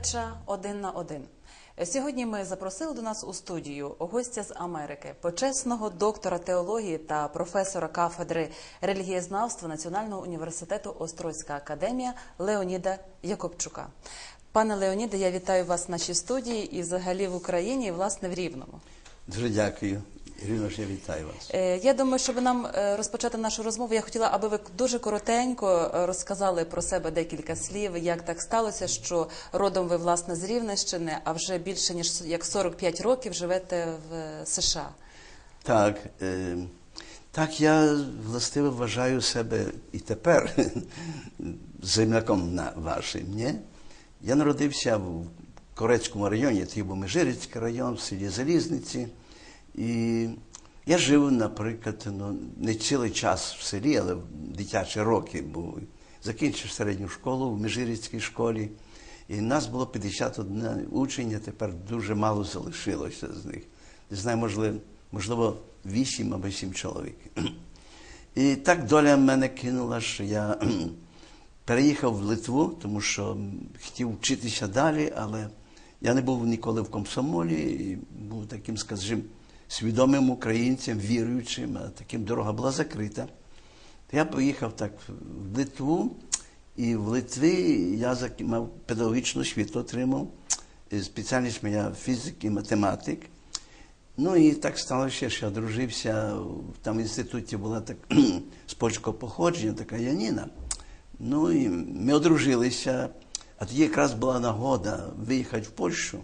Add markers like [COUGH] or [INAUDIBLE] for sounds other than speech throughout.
передача Один на один. Сьогодні ми запросили до нас у студію гостя з Америки, почесного доктора теології та професора кафедри релігієзнавства Національного університету Острозька академія Леоніда Якобчука. Пане Леоніде, я вітаю вас в нашій студії і взагалі в Україні, і власне в Рівному. Дуже дякую. Ірина, я вітаю вас. Е, Я думаю, щоб нам е, розпочати нашу розмову, я хотіла, аби ви дуже коротенько е, розказали про себе декілька слів, як так сталося, що родом ви власне з Рівненщини, а вже більше ніж як 45 років живете в США. Так, так я властиво вважаю себе і тепер [LAUGHS] земляком на вашим. Ні? Я народився в Корецькому районі, це був Межирицький район, в селі Залізниці. І я жив, наприклад, ну, не цілий час в селі, але в дитячі роки був. Закінчив середню школу в Межирицькій школі. І нас було 51 учень, а тепер дуже мало залишилося з них. Не знаю, можливо, можливо 8 або 7 чоловік. [CLEARS THROAT] І так доля мене кинула, що я [CLEARS THROAT] переїхав в Литву, тому що хотів вчитися далі, але я не був ніколи в комсомолі і був таким, скажімо, свідомим українцем, віруючим, таким дорога була закрита. Я поїхав так в Литву, і в Литві я мав педагогічну освіту, отримав. Спеціальність моя фізик і математик. Ну і так сталося, що я дружився, там в інституті була так [CLEARS THROAT] з польського походження, така Яніна. Ну і ми одружилися, а тоді якраз була нагода виїхати в Польщу.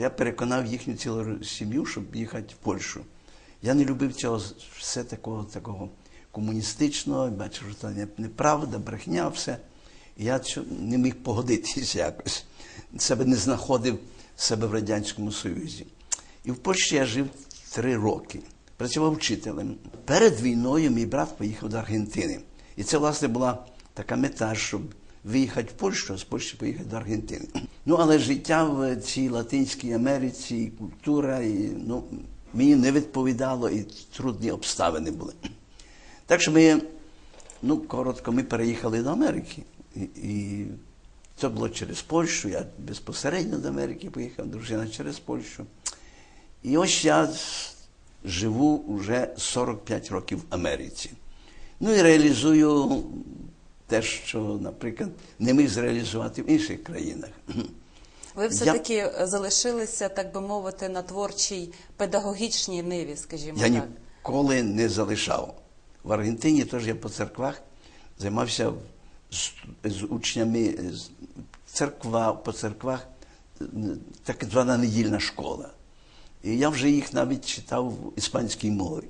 То я переконав їхню цілу сім'ю, щоб їхати в Польщу. Я не любив цього все такого, такого комуністичного, бачив, що це неправда, брехня, все. І я не міг погодитися [LAUGHS] якось. Себе не знаходив себе в Радянському Союзі. І в Польщі я жив три роки. Працював вчителем. Перед війною мій брат поїхав до Аргентини. І це, власне, була така мета, щоб виїхати в Польщу, а з Польщі поїхати до Аргентини. Ну, але життя в цій Латинській Америці, і культура, і, ну, мені не відповідало, і трудні обставини були. Так що ми, ну, коротко, ми переїхали до Америки. І, і це було через Польщу. Я безпосередньо до Америки поїхав, дружина через Польщу. І ось я живу вже 45 років в Америці. Ну і реалізую те, що, наприклад, не міг зреалізувати в інших країнах. Ви все таки залишилися, так би мовити, на творчій педагогічній ниві, скажімо Я так. ніколи не залишав. В Аргентині теж я по церквах займався з, з учнями з церква, по церквах, е, так звана недільна школа. І я вже їх навіть читав в іспанській мові.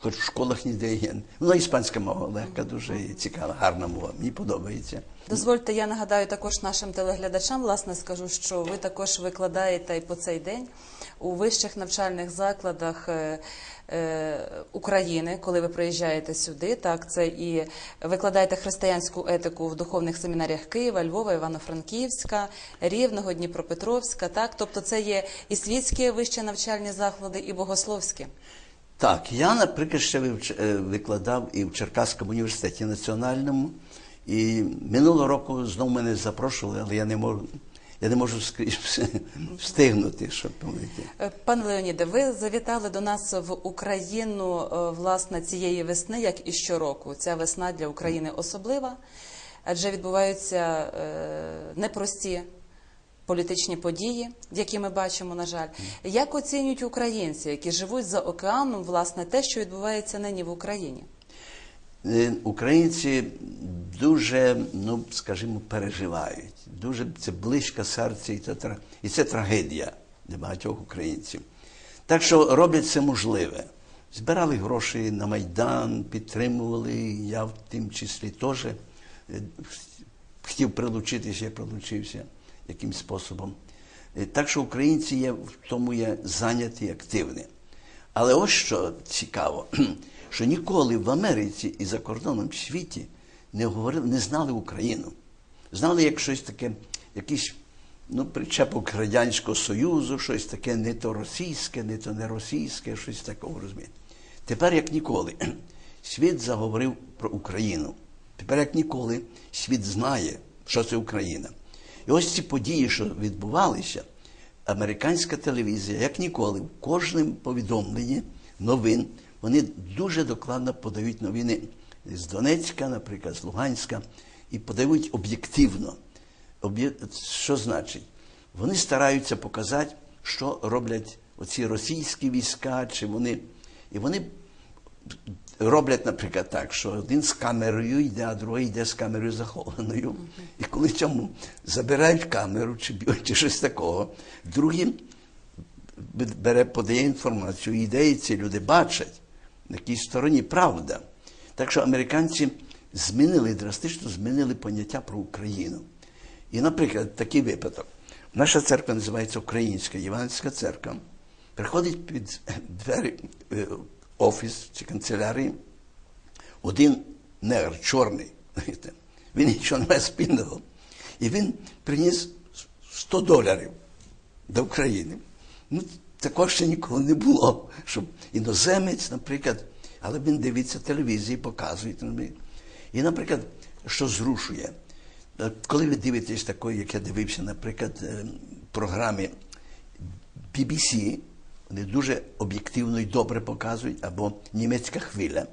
Хоч в школах ніде є. Ну, іспанська мова легка, дуже цікава, гарна мова. Мені подобається. Дозвольте, я нагадаю також нашим телеглядачам, власне, скажу, що ви також викладаєте і по цей день у вищих навчальних закладах е, е, України, коли ви приїжджаєте сюди. Так, це і викладаєте християнську етику в духовних семінаріях Києва, Львова, Івано-Франківська, Рівного, Дніпропетровська. Так, тобто це є і світські вищі навчальні заклади, і богословські. Так, я, наприклад, ще е, викладав і в Черкаському університеті національному. І минулого року знову мене запрошували, але я не можу, я не можу [LAUGHS] встигнути, щоб помити. Е, Пане Леоніде, ви завітали до нас в Україну е, власне цієї весни, як і щороку. Ця весна для України особлива, адже відбуваються непрості політичні події, які ми бачимо, на жаль. Як оцінюють українці, які живуть за океаном, власне, те, що відбувається нині в Україні? Е, Українці дуже, ну скажімо, переживають. Дуже це близько серця, і тетра, і це трагедія для багатьох українців. Так що роблять це можливе. Збирали гроші на Майдан, підтримували. Я в тим числі теж е, хотів прилучитися, я прилучився якимсь способом. Е, Так що українці є в тому є зайняті, активні. Але ось що цікаво, [CLEARS THROAT] що ніколи в Америці і за кордоном в світі не говорили, не знали Україну. Знали як щось таке, якийсь ну, причепок Радянського Союзу, щось таке не то російське, не то не російське, щось такого розумієте. Тепер, як ніколи, [CLEARS THROAT] світ заговорив про Україну. Тепер, як ніколи, світ знає, що це Україна. І ось ці події, що відбувалися, американська телевізія, як ніколи, в кожному повідомленні новин вони дуже докладно подають новини з Донецька, наприклад, з Луганська, і подають об'єктивно. Що значить? Вони стараються показати, що роблять оці російські війська, чи вони. І вони роблять, наприклад, так, що один з камерою йде, а другий йде з камерою захованою. І коли цьому забирають камеру чи б'ють, чи щось такого, другий бере, подає інформацію, йде, і ці люди бачать, на якій стороні правда. Так що американці змінили, драстично змінили поняття про Україну. І, наприклад, такий випадок. Наша церква називається Українська Євангельська церква. Приходить під двері е, офіс чи канцелярії один негр чорний. Він нічого не має спільного. І він приніс 100 доларів до України. Ну, такого ще ніколи не було, щоб іноземець, наприклад, але він дивиться телевізії, показує. І, наприклад, що зрушує. Е, Коли ви дивитесь такої, як я дивився, наприклад, е, програми BBC, вони дуже об'єктивно і добре показують, або німецька хвиля.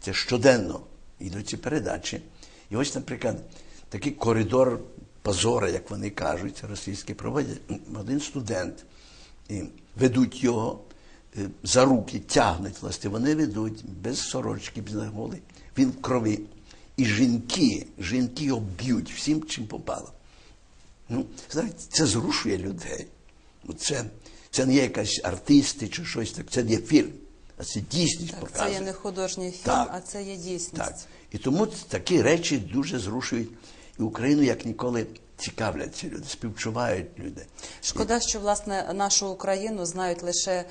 Це щоденно йдуть ці передачі. І ось, наприклад, такий коридор позора, як вони кажуть, російські проводять. Один студент і ведуть його е, за руки, тягнуть, власне, вони ведуть без сорочки, без наголи. Він в крові. І жінки, жінки його б'ють всім, чим попало. Ну, знаєте, це зрушує людей. Це, це не є якась артисти чи щось так, це не є фільм, а це дійсність Так, показує. це є не художній фільм, Так. а це є дійсність. Так. І тому такі речі дуже зрушують і Україну як ніколи цікавляться люди, співчувають люди. Шкода, що власне нашу Україну знають лише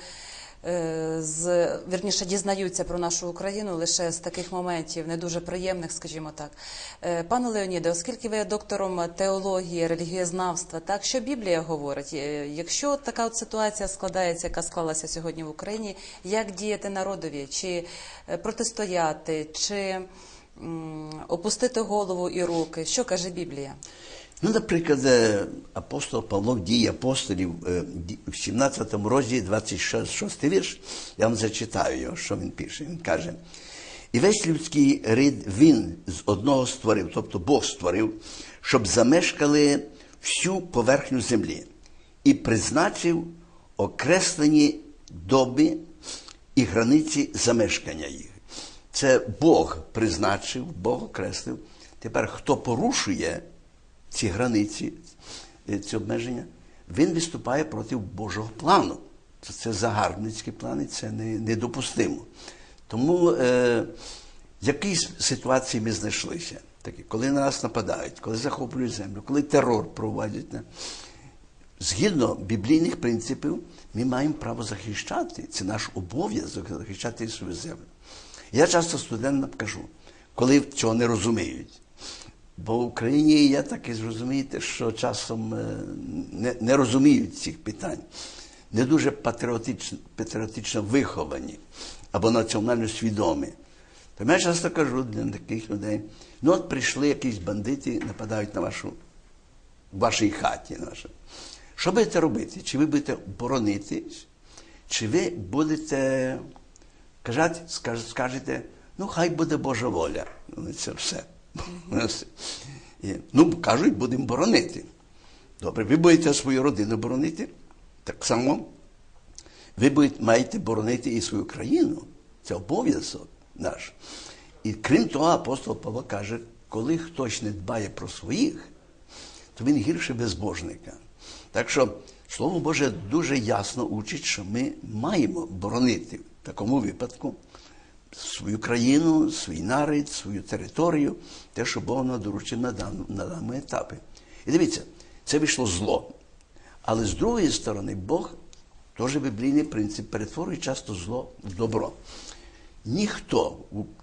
з вірніше дізнаються про нашу Україну лише з таких моментів, не дуже приємних, скажімо так. Е, Пане Леоніде, оскільки ви є доктором теології, релігієзнавства, так що Біблія говорить, Е, якщо така от ситуація складається, яка склалася сьогодні в Україні, як діяти народові, чи е, протистояти, чи опустити голову і руки, що каже Біблія? Ну, наприклад, е, апостол Павло дії апостолів е, в 17 розділі 26 вірш, я вам зачитаю його, що він пише. Він каже: І весь людський рід він з одного створив, тобто Бог створив, щоб замешкали всю поверхню землі і призначив окреслені доби і границі замешкання їх. Це Бог призначив, Бог окреслив. Тепер хто порушує ці границі, е, ці обмеження, він виступає проти Божого плану. Це, загарбницькі плани, це не, недопустимо. Тому е, в якій ситуації ми знайшлися? Такі, коли на нас нападають, коли захоплюють землю, коли терор проводять. не? Згідно біблійних принципів, ми маємо право захищати. Це наш обов'язок захищати свою землю. Я часто студентам кажу, коли цього не розуміють. Бо в Україні я так і зрозумієте, що часом е, не, не розуміють цих питань, не дуже патріотично, патріотично виховані або національно свідомі. Тому я часто кажу для таких людей: ну от прийшли якісь бандити, нападають на вашу в вашій хаті. Наша. Що будете робити? Чи ви будете боронитись, чи ви будете казати, скажете, ну хай буде Божа воля. Це все. І, Ну, кажуть, будемо боронити. Добре, ви будете свою родину боронити. Так само ви маєте боронити і свою країну. Це обов'язок наш. І крім того, апостол Павло каже, коли хтось не дбає про своїх, то він гірше безбожника. Так що Слово Боже дуже ясно учить, що ми маємо боронити в такому випадку свою країну, свій народ, свою територію, те, що Бог нам доручив на даному, на даному етапі. І дивіться, це вийшло зло. Але з другої сторони, Бог, теж біблійний принцип, перетворює часто зло в добро. Ніхто,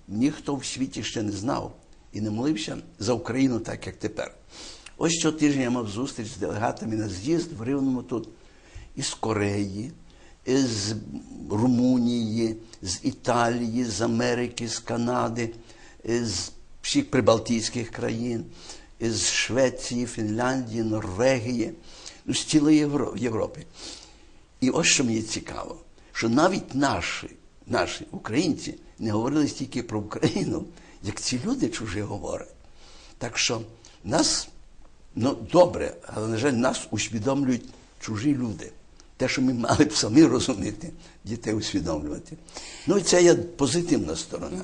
ніхто в світі ще не знав і не молився за Україну так, як тепер. Ось цього тижня я мав зустріч з делегатами на з'їзд в Рівному тут із Кореї, з Румунії, з Італії, з Америки, з Канади, з всіх прибалтійських країн. з Швеції, Фінляндії, Норвегії, ну, з цілої Європи. І ось що мені цікаво, що навіть наші, наші українці не говорили стільки про Україну, як ці люди чужі говорять. Так що нас, ну добре, але, на жаль, нас усвідомлюють чужі люди. Те, що ми мали б самі розуміти, дітей усвідомлювати. Ну і це є позитивна сторона.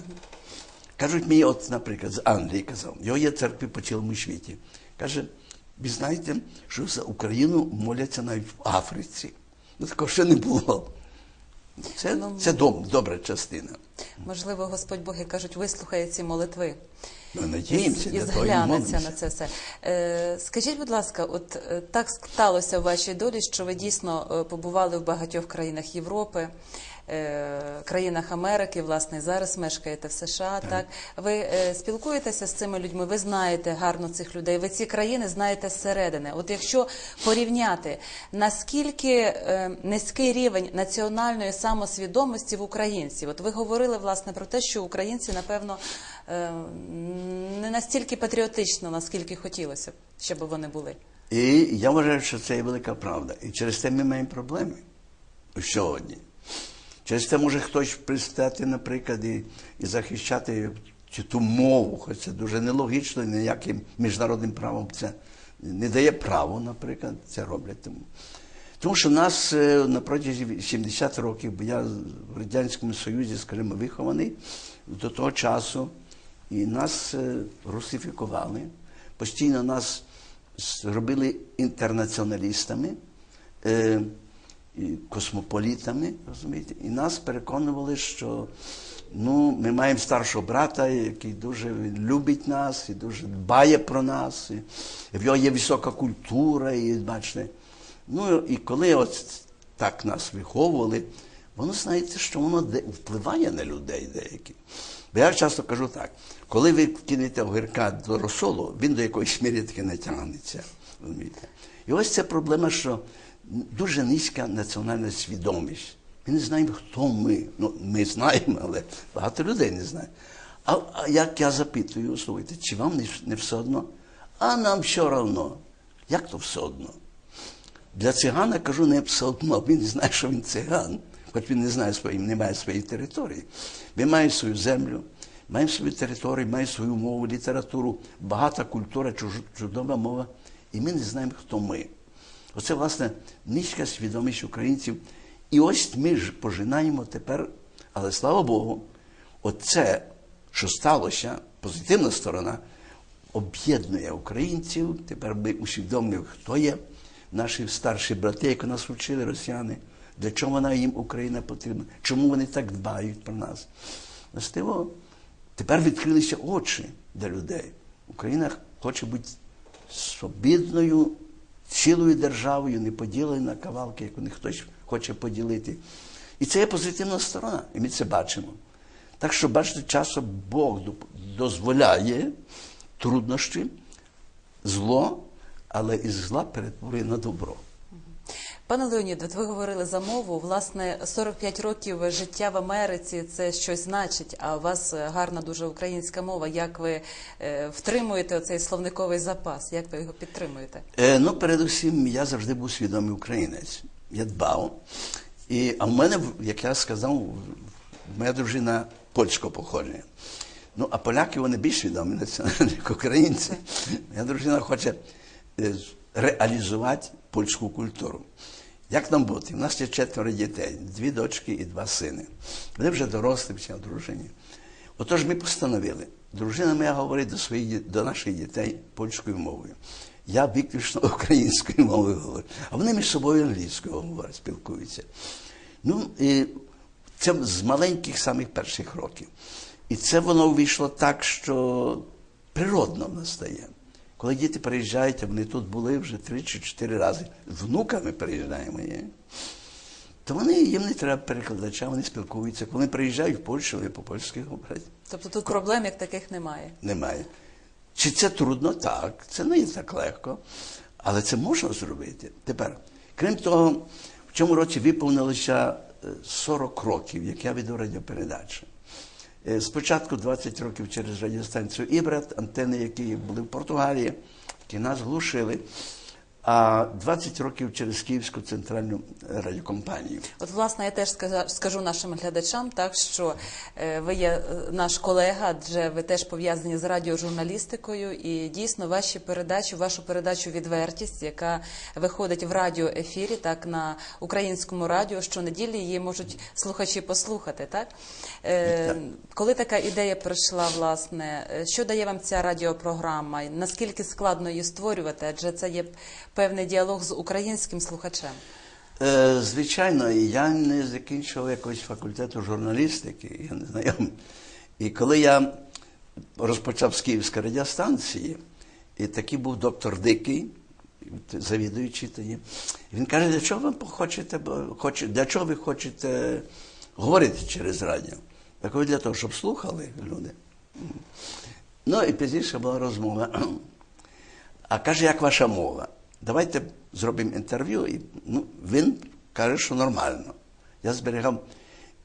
Кажуть мені, от, наприклад, з Англії казав, його є церкви по цілому світі. Каже, ви знаєте, що за Україну моляться навіть в Африці. Ну, такого ще не було. Це, Ну, це доб, добра частина. Можливо, Господь Бог, як кажуть, вислухає ці молитви. Ми надіємося, і і зглянеться на це все. Е, скажіть, будь ласка, от е, так сталося в вашій долі, що ви дійсно е, побували в багатьох країнах Європи, країнах Америки, власне, зараз мешкаєте в США. Так, ви е, спілкуєтеся з цими людьми, ви знаєте гарно цих людей. Ви ці країни знаєте зсередини. От якщо порівняти, наскільки е, низький рівень національної самосвідомості в українців, от ви говорили власне про те, що українці, напевно, е, не настільки патріотично, наскільки хотілося б, щоб вони були. І я вважаю, що це є велика правда. І через те ми маємо проблеми сьогодні. Через те може хтось пристати, наприклад, і, і захищати чи ту мову, хоч це дуже нелогічно, ніяким міжнародним правом це не дає право, наприклад, це роблять. Тому. Тому що нас е, на протязі 70 років, бо я в Радянському Союзі, скажімо, вихований до того часу, і нас е, русифікували, постійно нас зробили інтернаціоналістами, е, космополітами, розумієте, і нас переконували, що ну, ми маємо старшого брата, який дуже любить нас і дуже дбає про нас, і в нього є висока культура, і бачите. Ну і коли от так нас виховували, воно знаєте, що воно впливає на людей деяких. Бо я часто кажу так: коли ви кинете огірка до розсолу, він до якоїсь міри таки не тягнеться. розумієте. І ось ця проблема, що дуже низька національна свідомість. Ми не знаємо, хто ми. Ну, ми знаємо, але багато людей не знає. А, а як я запитую, слухайте, чи вам не, не все одно? А нам все одно. Як то все одно? Для цигана кажу, не все одно. Він знає, що він циган, хоч він не знає свої, не має своєї території. Він має свою землю, має свою територію, має свою мову, літературу, багата культура, чудова мова. І ми не знаємо, хто ми. Оце, власне, низька свідомість українців. І ось ми ж пожинаємо тепер, але слава Богу, оце, що сталося, позитивна сторона, об'єднує українців. Тепер ми усвідомлюємо, хто є наші старші брати, як нас вчили росіяни, для чого вона їм Україна потрібна, чому вони так дбають про нас. Властиво, тепер відкрилися очі для людей. Україна хоче бути свобідною, цілою державою, не поділені на кавалки, як вони хтось хоче поділити. І це є позитивна сторона, і ми це бачимо. Так що, бачите, часом Бог дозволяє труднощі, зло, але із зла перетворює на добро. Пане Леонід, от ви говорили за мову. Власне, 45 років життя в Америці це щось значить. А у вас гарна дуже українська мова. Як ви е, втримуєте оцей словниковий запас? Як ви його підтримуєте? Е, ну, передусім, я завжди був свідомий українець. Я дбав. І, а в мене, як я сказав, моя дружина польського походження. Ну, а поляки вони більш відомі національні, як українці. Моя дружина хоче е, реалізувати польську культуру. Як нам бути? У нас є четверо дітей, дві дочки і два сини. Вони вже дорослі, всі одружені. Отож ми постановили, дружина моя говорить до, своїх, до наших дітей польською мовою. Я виключно [LAUGHS] українською мовою говорю. А вони між собою англійською говорять, спілкуються. Ну, і це з маленьких самих перших років. І це воно вийшло так, що природно настає. Коли діти приїжджають, а вони тут були вже три чи чотири рази, з внуками приїжджаємо, є, то вони, їм не треба перекладача, вони спілкуються. Коли приїжджають в Польщу, вони по-польськи говорять. Тобто тут проблем як таких немає. Немає. Чи це трудно? Так, це не є так легко, але це можна зробити. Тепер, крім того, в цьому році виповнилося е, 40 років, як я веду радіопередачу. Е, Спочатку 20 років через радіостанцію Ібрат, антени, які були в Португалії, які нас глушили, а 20 років через Київську центральну радіокомпанію. От, власне, я теж скажу нашим глядачам, так що е, ви є е, наш колега, адже ви теж пов'язані з радіожурналістикою, і дійсно ваші передачі, вашу передачу відвертість, яка виходить в радіоефірі, так на українському радіо, щонеділі її можуть слухачі послухати. Так е, коли така ідея прийшла, власне, е, що дає вам ця радіопрограма? Наскільки складно її створювати? Адже це є певний діалог з українським слухачем. Е, Звичайно, я не закінчував якогось факультету журналістики, я не знайомий. І коли я розпочав з Київської радіостанції, і такий був доктор Дикий, завідуючий тоді, він каже, для чого ви хочете, для чого ви хочете говорити через радіо? Кажу, для того, щоб слухали люди. Ну і пізніше була розмова. А каже, як ваша мова? Давайте зробимо інтерв'ю. І, ну, він каже, що нормально. Я зберігав,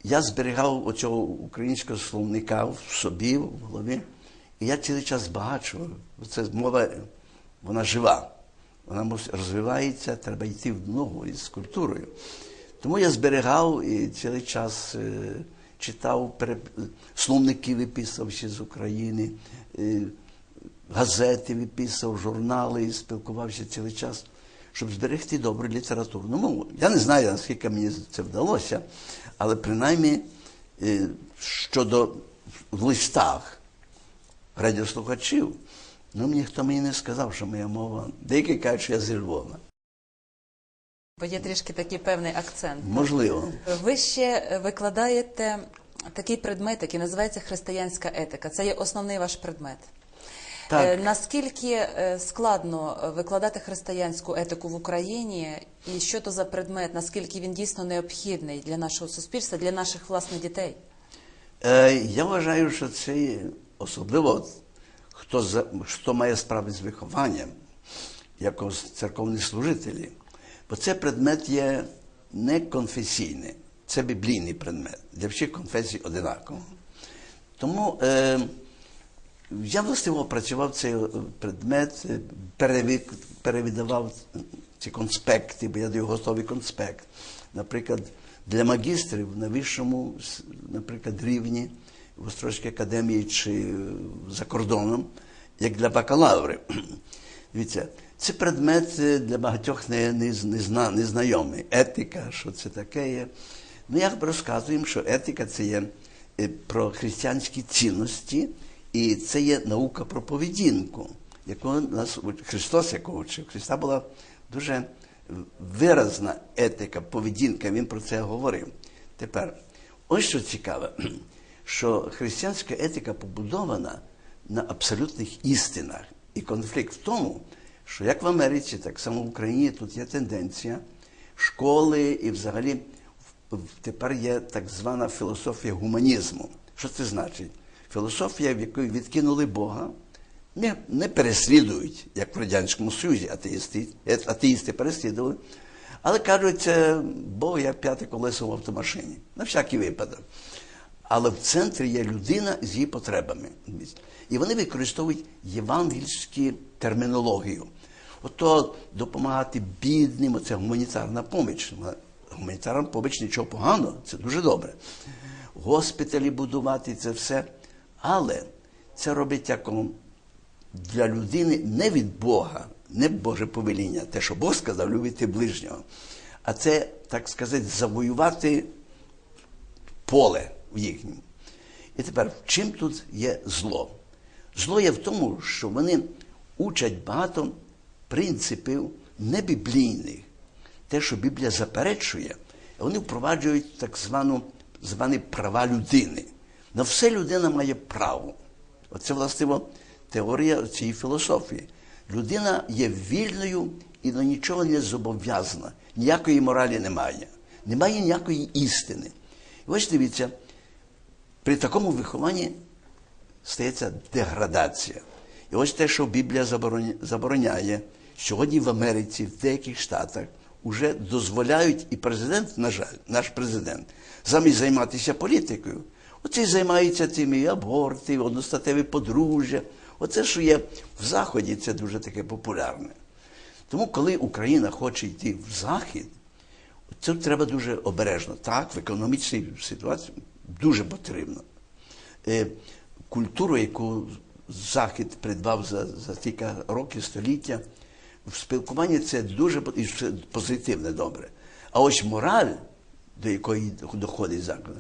я зберігав оцього українського словника в собі, в голові. І я цілий час збагачував. Це мова, вона жива. Вона розвивається, треба йти в ногу із культурою. Тому я зберігав і цілий час е, читав пере... словники виписав з України. Газети виписав, журнали і спілкувався цілий час, щоб зберегти добру літературну мову. Я не знаю, наскільки мені це вдалося, але принаймні е, щодо в листах радіослухачів, ну ніхто мені не сказав, що моя мова. Деякі кажуть, що я зі Львова. Бо є трішки такий певний акцент. Можливо. Ви ще викладаєте такий предмет, який називається християнська етика. Це є основний ваш предмет. Так. Е, Наскільки е, складно викладати християнську етику в Україні, і що то за предмет, наскільки він дійсно необхідний для нашого суспільства, для наших власне дітей? Е, я вважаю, що це особливо хто, за, хто має справи з вихованням, як церковні служителі. Бо це предмет є не конфесійний, це біблійний предмет. Для всіх конфесій одинаково. Тому е, я властиво працював цей е, предмет, е, перевід, перевідавав ці конспекти, бо я даю готовий конспект. Наприклад, для магістрів на вищому, наприклад, рівні в Острозькій академії чи е, за кордоном, як для бакалаврів. [CLEARS THROAT] Дивіться, це предмет е, для багатьох не, не, не, зна, незнайомий. Етика, що це таке є. Ну, як розказуємо, що етика це є е, про християнські цінності, і це є наука про поведінку, яку нас Христос, якого вчив. Христа була дуже виразна етика, поведінка, він про це говорив. Тепер, ось що цікаве, [CLEARS THROAT] що християнська етика побудована на абсолютних істинах. І конфлікт в тому, що як в Америці, так само в Україні тут є тенденція школи і взагалі тепер є так звана філософія гуманізму. Що це значить? Філософія, в якої відкинули Бога, не, не переслідують, як в Радянському Союзі атеїсти, атеїсти переслідували, але кажуть, це Бог як п'яте колесо в автомашині. На всякий випадок. Але в центрі є людина з її потребами. І вони використовують євангельську термінологію. Ото допомагати бідним, це гуманітарна поміч. Гуманітарна поміч нічого поганого, це дуже добре. Госпіталі будувати це все. Але це робить якому для людини не від Бога, не Боже повеління, те, що Бог сказав, любити ближнього. А це, так сказати, завоювати поле в їхньому. І тепер, чим тут є зло? Зло є в тому, що вони учать багато принципів небіблійних, те, що Біблія заперечує, вони впроваджують так звану, звані права людини. На все людина має право. Оце, властиво, теорія цієї філософії. Людина є вільною і до нічого не зобов'язана. Ніякої моралі немає. Немає ніякої істини. І ось дивіться, при такому вихованні стається деградація. І ось те, що Біблія забороняє, сьогодні в Америці, в деяких штатах, вже дозволяють, і президент, на жаль, наш президент, замість займатися політикою, Оці займаються тим і аборти, одностатеві подружжя. Оце, що є в Заході, це дуже таке популярне. Тому, коли Україна хоче йти в Захід, це треба дуже обережно. Так, в економічній ситуації дуже потрібно. Е, культуру, яку Захід придбав за, за кілька років, століття, в спілкуванні це дуже позитивне, добре. А ось мораль, до якої доходить заклад,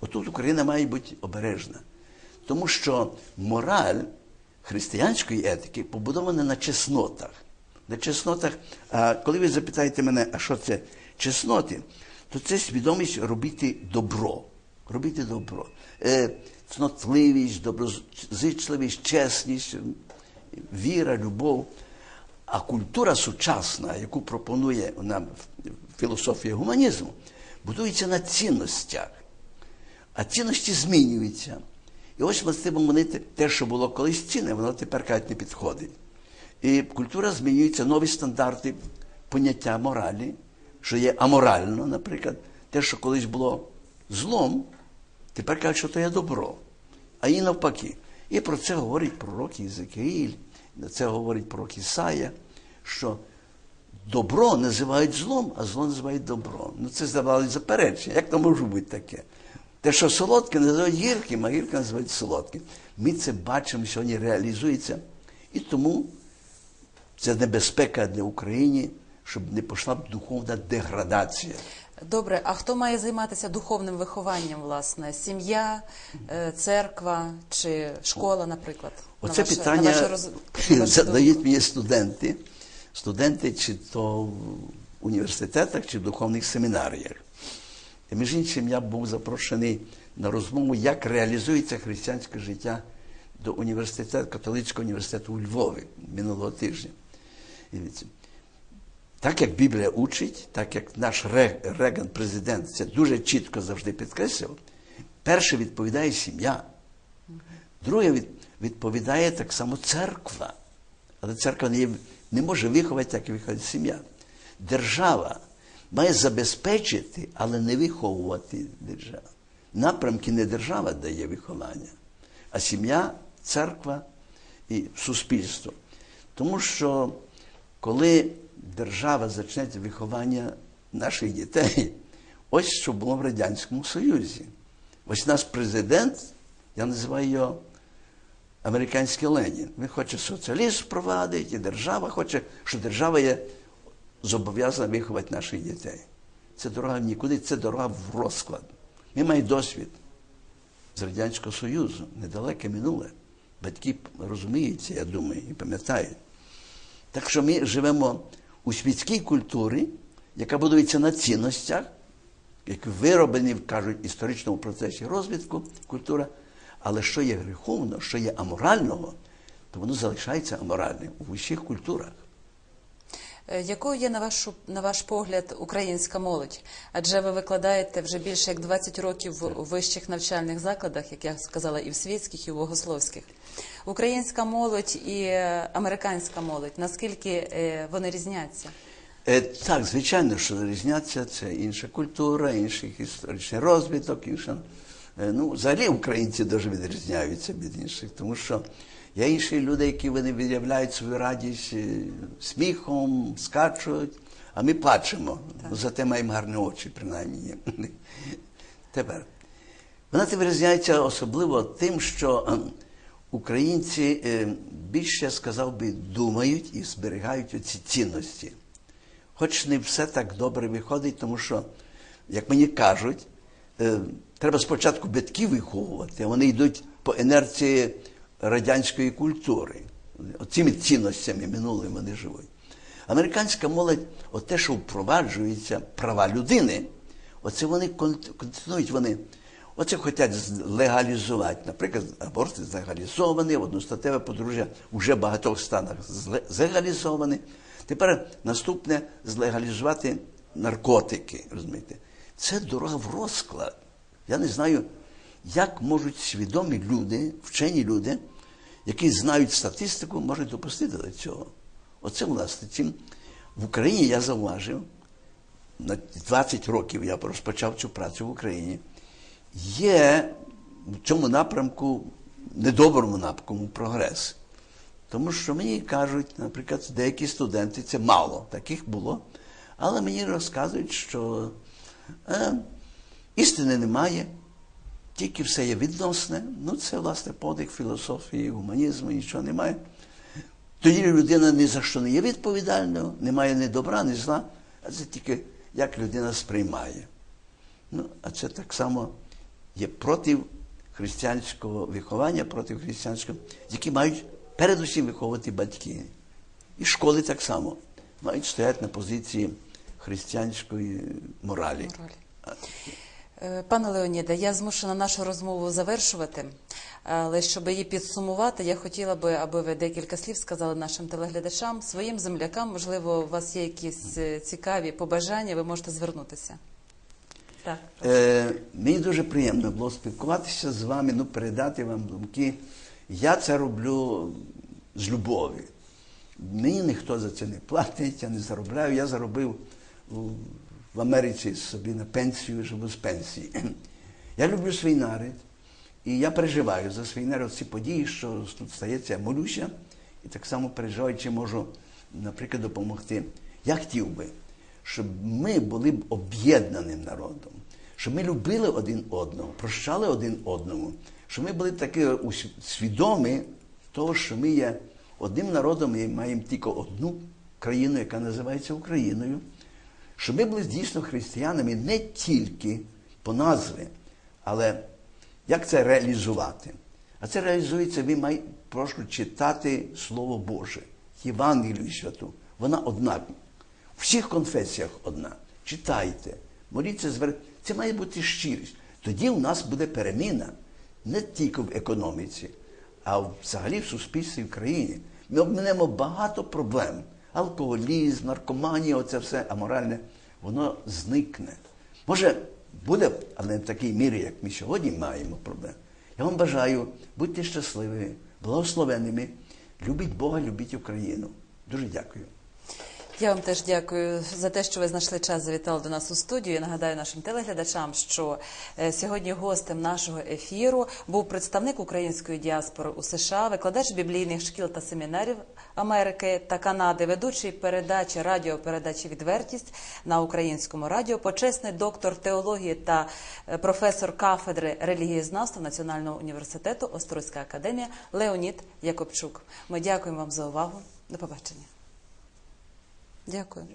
отут Україна має бути обережна. Тому що мораль християнської етики побудована на чеснотах. На чеснотах, а коли ви запитаєте мене, а що це чесноти, то це свідомість робити добро. Робити добро. Е, цнотливість, доброзичливість, чесність, віра, любов. А культура сучасна, яку пропонує нам філософія гуманізму, будується на цінностях. А цінності змінюються. І ось властиво вони те- що було колись цінне, воно тепер кажуть, не підходить. І культура змінюється, нові стандарти поняття моралі, що є аморально, наприклад, те, що колись було злом, тепер кажуть, що то є добро. А і навпаки. І про це говорить пророк Єзекиїль, це говорить пророк Ісая, що добро називають злом, а зло називають добро. Ну це здавалося заперечення. Як то може бути таке? Те, що солодке, називають гірким, а гірке називають солодким. Ми це бачимо, сьогодні реалізується. І тому це небезпека для України, щоб не пішла б духовна деградація. Добре, а хто має займатися духовним вихованням, власне? Сім'я, е, церква чи школа, наприклад? На Оце ваше- питання на ваше роз- [LAUGHS] задають мені студенти, студенти чи то в університетах, чи в духовних семінаріях. І між іншим, я був запрошений на розмову, як реалізується християнське життя до університету, католицького університету у Львові минулого тижня. Так як Біблія учить, так як наш Ре- Реган, президент, це дуже чітко завжди підкреслював, перше відповідає сім'я, друге відповідає так само церква. Але церква не, є, не може виховати, як виховати сім'я. Держава має забезпечити, але не виховувати державу. Напрямки не держава дає виховання, а сім'я, церква і суспільство. Тому що коли держава зачне виховання наших дітей, [LAUGHS] ось що було в Радянському Союзі. Ось наш президент, я називаю його американський Ленін. Він хоче соціалізм впровадити, і держава хоче, що держава є зобов'язана виховати наших дітей. Це дорога в нікуди, це дорога в розклад. Ми маємо досвід з Радянського Союзу, недалеке минуле. Батьки розуміють це, я думаю, і пам'ятають. Так що ми живемо у світській культурі, яка будується на цінностях, які вироблені, кажуть, в історичному процесі розвитку культура, але що є гріховно, що є аморального, то воно залишається аморальним у усіх культурах. Е, Якою є на вашу на ваш погляд українська молодь? Адже ви викладаєте вже більше як 20 років в вищих навчальних закладах, як я сказала, і в світських, і в богословських. Українська молодь і е, американська молодь. Наскільки е, вони різняться? Так, звичайно, що різняться, це інша культура, інший історичний розвиток, інша. Ну, взагалі українці дуже відрізняються від інших, тому що є інші люди, які вони виявляють свою радість е, сміхом, скачуть, а ми плачемо. Ну, зате маємо гарні очі, принаймні. [LAUGHS] Тепер. Вона вирізняється особливо тим, що е, українці е, більше, я сказав би, думають і зберігають оці цінності. Хоч не все так добре виходить, тому що, як мені кажуть, е, треба спочатку батьків виховувати, а вони йдуть по інерції радянської культури. Оцими цінностями минулими вони живуть. Американська молодь, от те, що впроваджується права людини, оце вони кон- континують, вони оце хочуть легалізувати. Наприклад, аборти злегалізовані, одностатеве подружжя вже в багатьох станах зле- злегалізовані. Тепер наступне злегалізувати наркотики. розумієте. Це дорога в розклад. Я не знаю, як можуть свідомі люди, вчені люди, які знають статистику, можуть допустити до цього. Оце власне цим в Україні я зауважив, на 20 років я розпочав цю працю в Україні. Є в цьому напрямку, недоброму напрямку, прогрес. Тому що мені кажуть, наприклад, деякі студенти, це мало, таких було, але мені розказують, що е, істини немає, тільки все є відносне. Ну, це, власне, подих філософії, гуманізму, нічого немає. Тоді людина ні за що не є відповідальною, немає ні добра, ні зла, а це тільки як людина сприймає. Ну, а це так само є проти християнського виховання, проти християнського, які мають передусім виховувати батьки. І школи так само мають стояти на позиції християнської моралі. Моралі. Е, Пане Леоніде, я змушена нашу розмову завершувати, але щоб її підсумувати, я хотіла би, аби ви декілька слів сказали нашим телеглядачам, своїм землякам. Можливо, у вас є якісь е, цікаві побажання, ви можете звернутися. Так. Е, мені дуже приємно було спілкуватися з вами, ну, передати вам думки. Я це роблю з любові. Мені ніхто за це не платить, я не заробляю. Я заробив в Америці собі на пенсію, живу з пенсії. [CLEARS THROAT] Я люблю свій народ, і я переживаю за свій народ ці події, що тут стається, я молюся, і так само переживаю, чи можу, наприклад, допомогти. Я хотів би, щоб ми були б об'єднаним народом, щоб ми любили один одного, прощали один одному, щоб ми були такі свідомі того, що ми є одним народом і маємо тільки одну країну, яка називається Україною. Щоб ми були дійсно християнами не тільки по назві, але як це реалізувати? А це реалізується, ви маєте прошу читати Слово Боже, Євангелію святу. Вона одна. В всіх конфесіях одна. Читайте, моліться, звер... Це має бути щирість. Тоді у нас буде переміна не тільки в економіці, а взагалі в суспільстві в країні. Ми обминемо багато проблем. Алкоголізм, наркоманія, оце все аморальне, воно зникне. Може, буде, але не в такій мірі, як ми сьогодні маємо проблем. Я вам бажаю, будьте щасливими, благословенними, любіть Бога, любіть Україну. Дуже дякую. Я вам теж дякую за те, що ви знайшли час, завітали до нас у студію. Я нагадаю нашим телеглядачам, що е, сьогодні гостем нашого ефіру був представник української діаспори у США, викладач біблійних шкіл та семінарів Америки та Канади, ведучий передачі радіопередачі Відвертість на українському радіо, почесний доктор теології та е, професор кафедри релігієзнавства Національного університету Острозька академія Леонід Якобчук. Ми дякуємо вам за увагу. До побачення. Дякую.